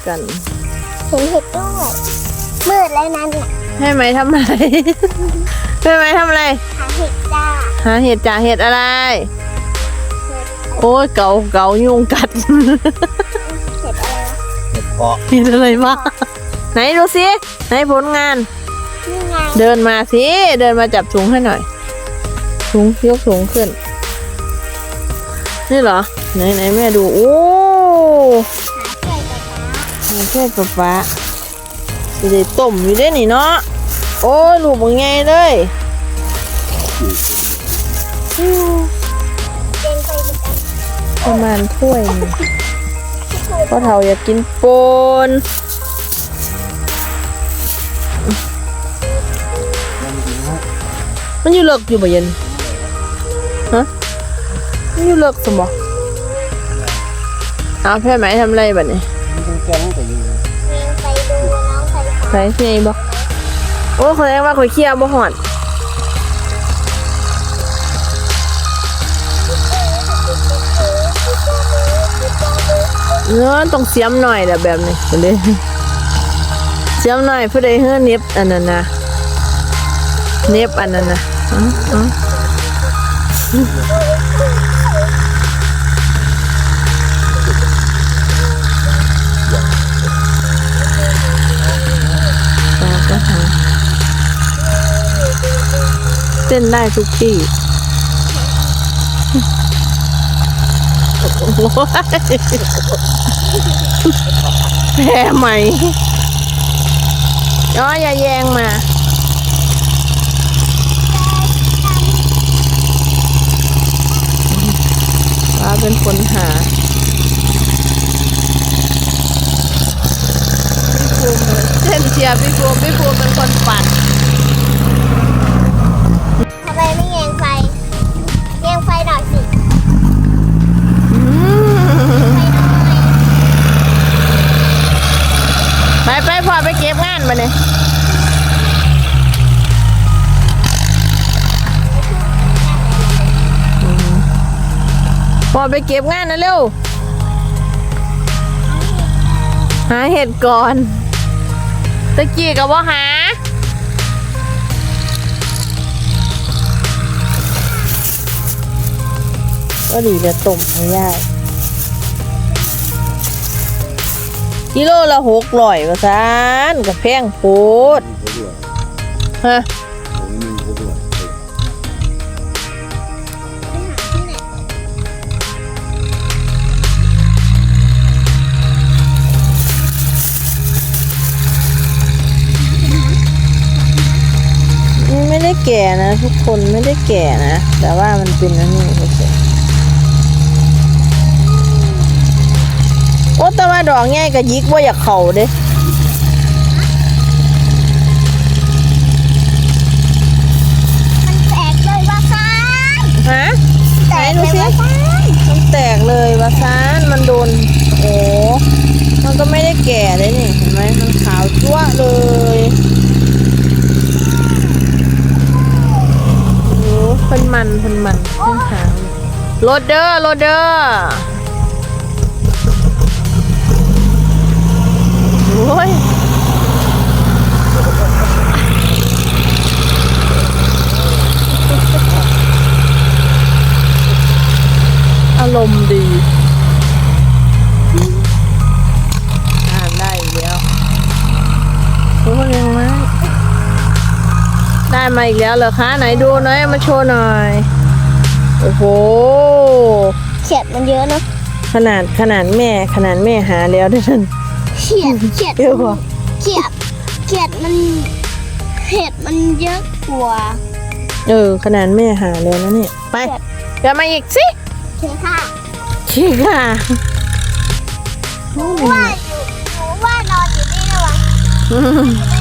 ห็ดกัน เห็นเห็ดด้วยมืดแล้วนั่นน่ะให้ไหมทำอะไร ให้ไหมทำอะไร หาเห็ดจ้าหาเห็ดจ่าเห็ดอะไรเห็ดโอ้ยเกาเกายุงกัด เห็ดอะไรวะเห็ดเพาะเห็ดอะไรมาไหนดูสิไหนผลงาน นี่ไงเดินมาสิ เดินมาจับถุงให้หน่อย ถุงยกถุงขึ้น นี่เหรอ ไหนไหนแม่ดู โอ้ ห เห็ดกับฟ้ามาแค่กับฟ้าจะได้ต้มอยู่ได้นี่เนาะ โอ้ยลูกมันไงเลยเก่งไประมาณถ้วยนึ่พ่อเฒ่าอยากกินปนมันอยู่เลิกอยู่บ่เย็นฮะมันอยู่เลิกสมบ่เอาแพ่ไหมทำไรบัดนี้มั นเป็นแกงแต่อยู่เก่งไปดูน้องไฟฟ้าใส่ที่ไหนบ่โอ้คนแรกว่าข่อยเคี่ยวบ่หอดเนื้อต้องเสียมหน่อยแหละแบบนี้ไปเลยเสียมหน่อยเพื่อได้เฮือเน็บอันนั้นนะเน็บอันนั้นนะอ๋ออ๋อ เต้นได้ทุกที่แพ้ไหมอ๋ออย่าแยงมาป้าเป็นคนหาพี่ภูมิเช่นเชียร์พี่ภูมิพี่ภูมิเป็นคนปั่นานมาเนี่ยพอไปเก็บงานนะเร็ว หาเห็ดก่อน ตะกี้กับว่าหาก็ดีจะต้มไม่ได้กิ กิโลละหกร้อยว่าซานกับแพงโพดเขาด้วยฮะไม่ได้แก่นะ ทุกคนไม่ได้แก่นะ แต่ว่ามันเป็นอันนี้เฉย อ้แต่ว่าดอกง่ายกับยิกว่าอยากเข่าเด้มันแตกเลยว่าซานฮะแตกเลยว่าซานมันแตกเลยว่าซานมันโดนโอ้มันก็ไม่ได้แก่เลยนี่เห็นไหมมันขาวจั๊วะเลยโอ้เป็นมันเป็นมันเป็นขาวโรดเดอร์โรดเดอร์ อ้ยอารมณ์ดีอ่านได้อีกแล้วโอ้ยังไงได้มาอีกแล้วเหรอคะ ไหนดูหน่อยเอามาโชว์หน่อย โอ้โหเฉียดมันเยอะเนอะขนาดขนาดแม่ขนาดแม่หาแล้วด้วยนั่น เฉียดเฉียดเยอะกว่าเฉียดเฉียดมันเห็ดมันเยอะกว่าเออขนาดแม่หาแล้วนะเนี่ยไปเดี๋ยวมาอีกสิเคค่ะชิค่ะว่าอยู่หนูว่า นอนอยู่นี่นะวะอืมไม่